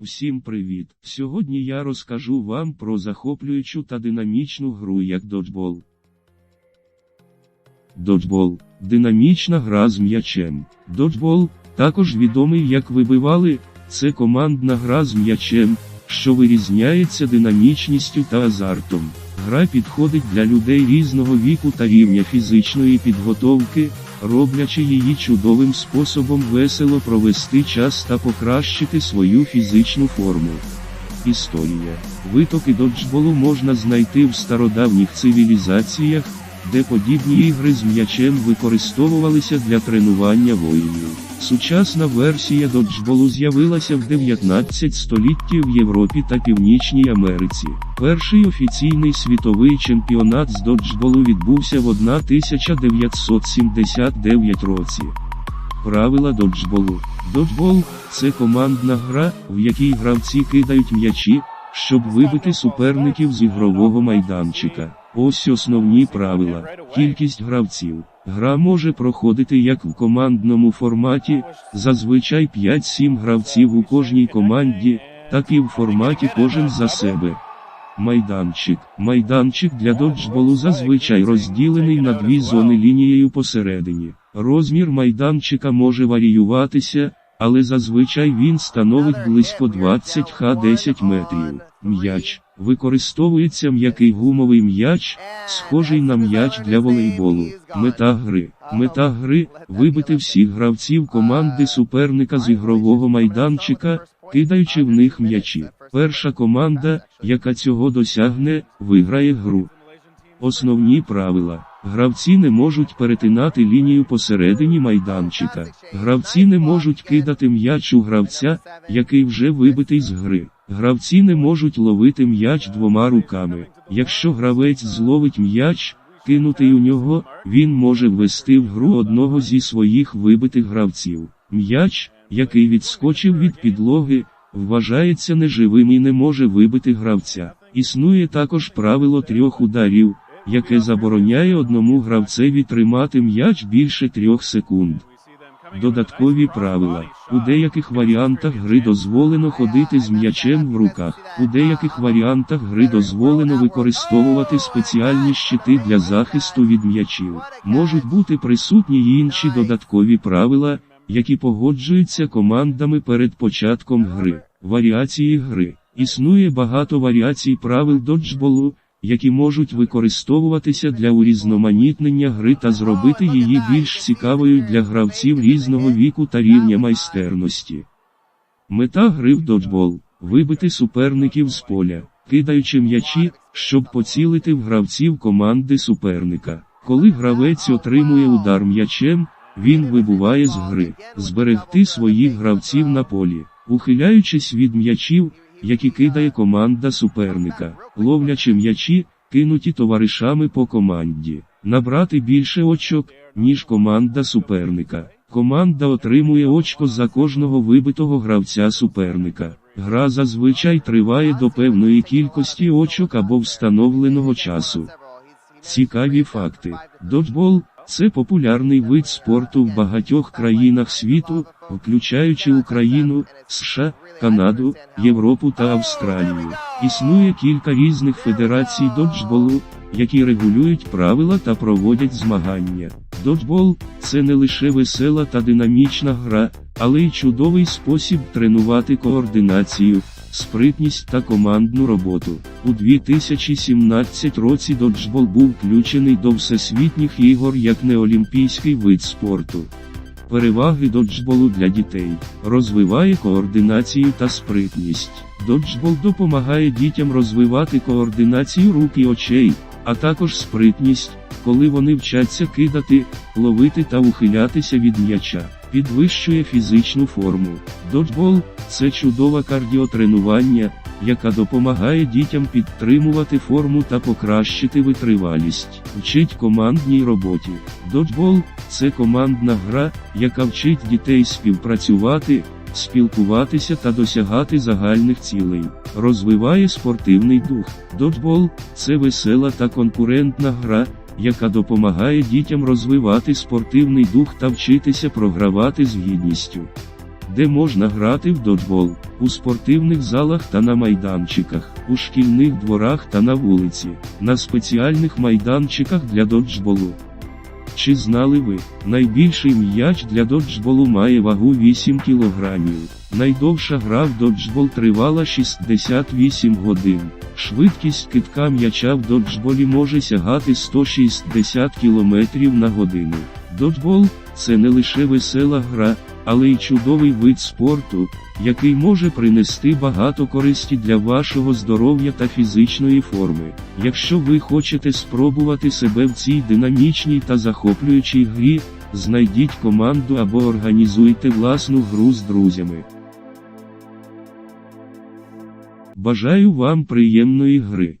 Всім привіт! Сьогодні я розкажу вам про захоплюючу та динамічну гру як доджбол. Доджбол динамічна гра з м'ячем. Доджбол, також відомий як вибивали, це командна гра з м'ячем, що вирізняється динамічністю та азартом. Гра підходить для людей різного віку та рівня фізичної підготовки, роблячи її чудовим способом весело провести час та покращити свою фізичну форму. Історія. Витоки доджболу можна знайти в стародавніх цивілізаціях, де подібні ігри з м'ячем використовувалися для тренування воїнів. Сучасна версія доджболу з'явилася в 19 столітті в Європі та Північній Америці. Перший офіційний світовий чемпіонат з доджболу відбувся в 1979 році. Правила доджболу. Доджбол це командна гра, в якій гравці кидають м'ячі, щоб вибити суперників з ігрового майданчика. Ось основні правила. Кількість гравців. Гра може проходити як в командному форматі, зазвичай 5-7 гравців у кожній команді, так і в форматі кожен за себе. Майданчик. Майданчик для доджболу зазвичай розділений на дві зони лінією посередині. Розмір майданчика може варіюватися, але зазвичай він становить близько 20 х 10 метрів. М'яч. Використовується м'який гумовий м'яч, схожий на м'яч для волейболу. Мета гри. Мета гри вибити всіх гравців команди суперника з ігрового майданчика, кидаючи в них м'ячі. Перша команда, яка цього досягне, виграє гру. Основні правила. Гравці не можуть перетинати лінію посередині майданчика. Гравці не можуть кидати м'яч у гравця, який вже вибитий з гри. Гравці не можуть ловити м'яч двома руками. Якщо гравець зловить м'яч, кинутий у нього, він може ввести в гру одного зі своїх вибитих гравців. М'яч, який відскочив від підлоги, вважається неживим і не може вибити гравця. Існує також правило трьох ударів, яке забороняє одному гравцеві тримати м'яч більше трьох секунд. Додаткові правила. У деяких варіантах гри дозволено ходити з м'ячем в руках. У деяких варіантах гри дозволено використовувати спеціальні щити для захисту від м'ячів. Можуть бути присутні й інші додаткові правила, які погоджуються командами перед початком гри. Варіації гри. Існує багато варіацій правил доджболу, які можуть використовуватися для урізноманітнення гри та зробити її більш цікавою для гравців різного віку та рівня майстерності. Мета гри в доджбол вибити суперників з поля, кидаючи м'ячі, щоб поцілити в гравців команди суперника. Коли гравець отримує удар м'ячем, він вибуває з гри, зберегти своїх гравців на полі, ухиляючись від м'ячів, які кидає команда суперника, ловлячи м'ячі, кинуті товаришами по команді, набрати більше очок, ніж команда суперника. Команда отримує очко за кожного вибитого гравця суперника. Гра зазвичай триває до певної кількості очок або встановленого часу. Цікаві факти. Доджбол це популярний вид спорту в багатьох країнах світу, включаючи Україну, США, Канаду, Європу та Австралію. Існує кілька різних федерацій доджболу, які регулюють правила та проводять змагання. Доджбол це не лише весела та динамічна гра, але й чудовий спосіб тренувати координацію, спритність та командну роботу. У 2017 році доджбол був включений до всесвітніх ігор як неолімпійський вид спорту. Переваги доджболу для дітей розвиває координацію та спритність. Доджбол допомагає дітям розвивати координацію рук і очей, а також спритність, коли вони вчаться кидати, ловити та ухилятися від м'яча. Підвищує фізичну форму. Доджбол це чудове кардіотренування, яка допомагає дітям підтримувати форму та покращити витривалість. Вчить командній роботі. Доджбол це командна гра, яка вчить дітей співпрацювати, спілкуватися та досягати загальних цілей. Розвиває спортивний дух. Доджбол це весела та конкурентна гра, яка допомагає дітям розвивати спортивний дух та вчитися програвати з гідністю. де можна грати в доджбол, у спортивних залах та на майданчиках, у шкільних дворах та на вулиці, на спеціальних майданчиках для доджболу. Чи знали ви, найбільший м'яч для доджболу має вагу 8 кг. Найдовша гра в доджбол тривала 68 годин. Швидкість китка м'яча в доджболі може сягати 160 км на годину. Доджбол це не лише весела гра, але й чудовий вид спорту, який може принести багато користі для вашого здоров'я та фізичної форми. Якщо ви хочете спробувати себе в цій динамічній та захоплюючій грі, знайдіть команду або організуйте власну гру з друзями. Бажаю вам приємної гри.